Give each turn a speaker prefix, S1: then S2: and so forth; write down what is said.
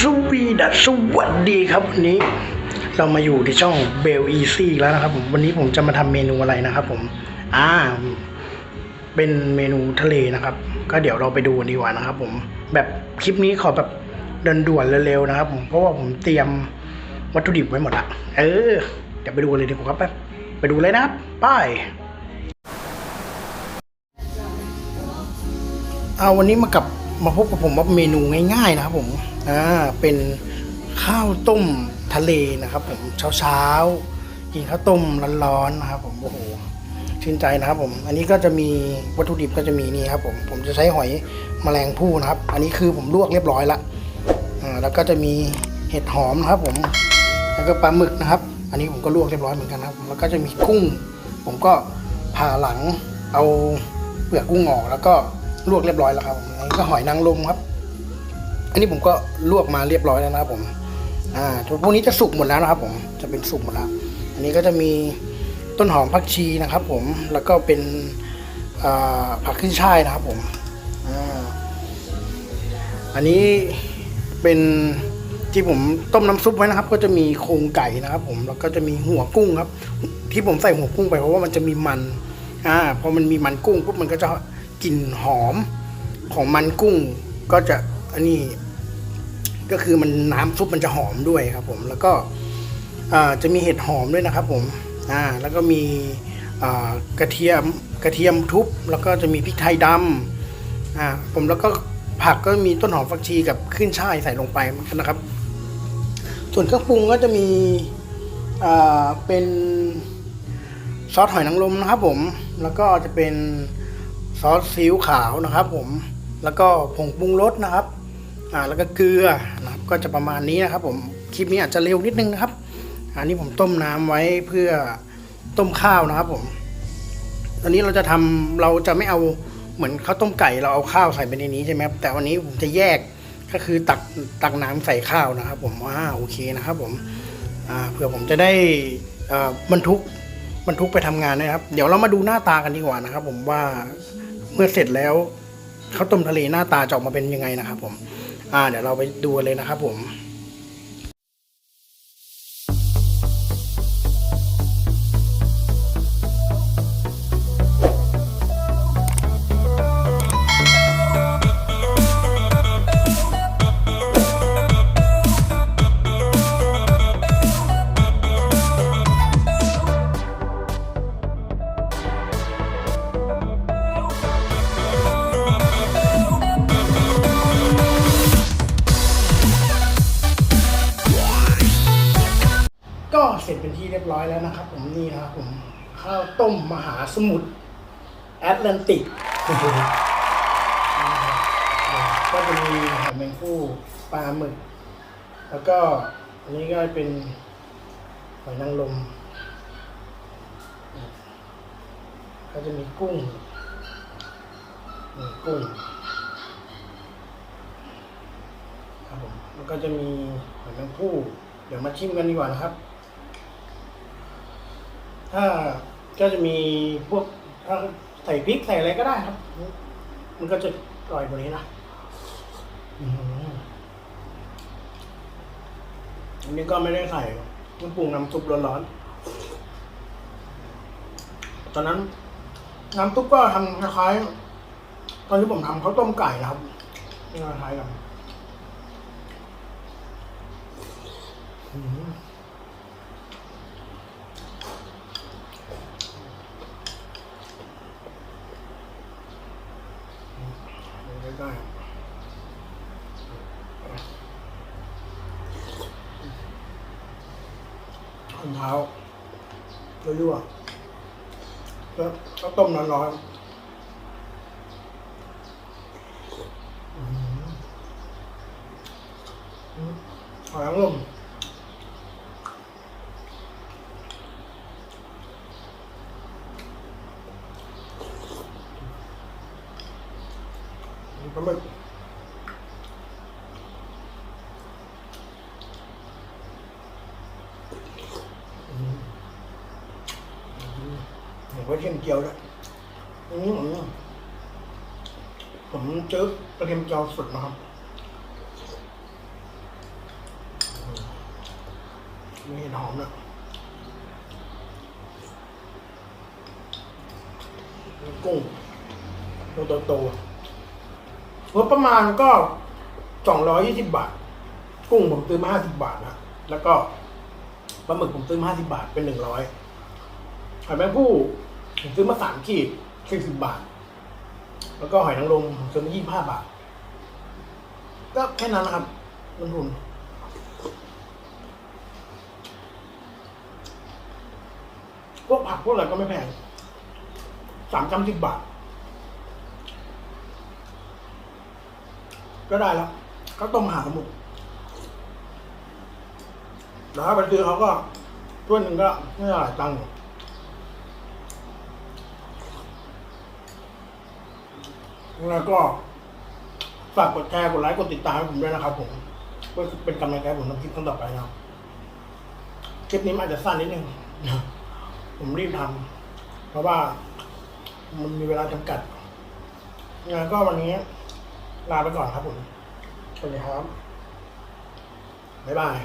S1: สวีดัสสวัสดีครับวันนี้ เรามาอยู่ที่ช่องเบลอีซี่แล้วนะครับผมวันนี้ผมจะมาทำเมนูอะไรนะครับ ผม อ่า เป็นเมนูทะเลนะครับ ก็เดี๋ยวเราไปดูดีกว่านะครับ ผม แบบคลิปนี้ขอแบบเดินด่วนเร็วๆนะครับ ผมเพราะว่าผมเตรียมวัตถุดิบไว้หมดละเออเดี๋ยวไปดูเลยดีกว่าครับไปไปดูเลยนะครับไป้ายเอาวันนี้มากับมาพบกับผมว่าเมนูง่ายๆนะครับผม อ่าเป็นข้าวต้มทะเลนะครับ ผมเช้าๆกินข้าวต้มร้อนๆนะครับ ผมโอ้โหชื่นใจนะครับ ผม อันนี้ก็จะมีวัตถุดิบก็จะมีนี่ครับ ผมผมจะใช้หอยแมลงภู่นะครับ อันนี้คือผมลวกเรียบร้อยละอ่าแล้วก็จะมีเห็ดหอมนะครับ ผมแล้วก็ปลาหมึกนะครับ อันนี้ผมก็ลวกเรียบร้อยเหมือนกันนะครับ แล้วก็จะมีกุ้ง ผมก็ผ่าหลังเอาเปลือกกุ้งออกแล้วก็ลวกเรียบร้อยแล้วครับอันนี้ก็หอยนางรมครับ อันนี้ผมก็ลวกมาเรียบร้อยแล้วนะครับผมอ่าพวกนี้จะสุกหมดแล้วนะครับผมจะเป็นสุกหมดแล้ว อันนี้ก็จะมีต้นหอมผักชีนะครับ ผมแล้วก็เป็นผักขึ้นช่ายนะครับผมอ่าอันนี้เป็นที่ผมต้มน้ำซุปไว้นะครับ ก็จะมีโครงไก่นะครับ ผมแล้วก็จะมีหัวกุ้งครับ ที่ผมใส่หัวกุ้งไปเพราะว่ามันจะมีมันอ่าพอมันมีมันกุ้งปุ๊บมันก็จะกลิ่นหอมของมันกุ้งก็จะอันนี้ ก็คือมันน้ำซุปมันจะหอมด้วยครับผมแล้วก็จะมีเห็ดหอมด้วยนะครับผมอ่าแล้วก็มีกระเทียมกระเทียมทุบแล้วก็จะมีพริกไทยดำอ่าผมแล้วก็ผักก็มีต้นหอมฝักชีกับขึ้นช่ายใส่ลงไปนะครับ ส่วนเครื่องปรุงก็จะมีเป็นซอสหอยนางรมนะครับผมแล้วก็จะเป็นซอสซีอิ๊วขาวนะครับผมแล้วก็ผงปรุงรสนะครับ อ่าแล้วก็เกลือนะครับก็จะประมาณนี้นะครับ ผมคลิปนี้อาจจะเร็วนิดนึงนะครับ อันนี้ผมต้มน้ำไว้เพื่อต้มข้าวนะครับ ผมตอนนี้เราจะทำเราจะไม่เอาเหมือนข้าวต้มไก่เราเอาข้าวใส่ไปในนี้ใช่ไหมครับแต่วันนี้ผมจะแยกก็คือตักตักน้ำใส่ข้าวนะครับ ผมอ่าโอเคนะครับ ผมอ่าเผื่อผมจะได้อ่อบรรทุกบรรทุกไปทำงานนะครับ เดี๋ยวเรามาดูหน้าตากันดีกว่านะครับ ผมว่าเมื่อเสร็จแล้วข้าวต้มทะเลหน้าตาจะออกมาเป็นยังไงนะครับ ผม อ่าเดี๋ยวเราไปดูเลยนะครับผม ก็เสร็จเป็นที่เรียบร้อยแล้วนะครับ ผมนี่นะครับผมข้าวต้มมหาสมุทรแอตแลนติกก็จะมีหอยแมงผู้ปลาหมึก แล้วก็อันนี้ก็เป็นหอยนางรมก็จะมีกุ้งนี่กุ้งครับผมแล้วก็จะมีหอยแมงผู้เดี๋ยวมาชิมกันดีกว่านะครับ ถ้าก็จะมีพวกถ้าใส่พริกใส่อะไรก็ได้ครับ มันก็จะอร่อยกว่านี้นะอื้อหืออันนี้ก็ไม่ได้ใส่น้ำปรุงน้ำซุปร้อนๆตอนนั้นน้ำซุปก็ทำคล้ายๆตอนที่ผมทำข้าวต้มไก่นะครับนี่คล้ายๆกันอื้อหือ ใกล้ ๆข้นเท้ารั่วๆแล้วก็ต้มร้อนๆอืมอืมหอยนางรมปลาหมึก เห็นว่าเทียมเจียวด้วยอืมผมซื้อกระเทียมเจียวสดนะครับมีเห็ดหอมนะกุ้งตัวโตๆงบประมาณก็สองร้อยยี่สิบบาท กุ้งผมซื้อมาห้าสิบบาทนะ แล้วก็ปลาหมึกผมซื้อมาห้าสิบาทเป็นหนึ่งร้อยหอยแมงผู้ ผมซื้อมาสามขีดสี่สิบบาท แล้วก็หอยนางรมผมซื้อมายี่สิบห้าบาท ก็แค่นั้นนะครับลงทุนพวกผักพวกอะไรก็ไม่แพงสามจำสิบบาท ก็ได้แล้ว ก็ต้มหาสมุกแล้วถ้าไปซื้อเขาก็ถ้วยหนึ่งก็ไม่เท่าไหร่ตังค์ แล้วก็ฝากกดแชร์กดไลค์กดติดตามให้ผมด้วยนะครับ ผมเพื่อเป็นกำลังใจผมทำคลิปต่อไปนะครับคลิปนี้มันอาจจะสั้นนิดนึงผมรีบทำเพราะว่า มันมีเวลาจำกัดงานก็วันนี้ ลาไปก่อนครับผมสวัสดีครับบ๊ายบาย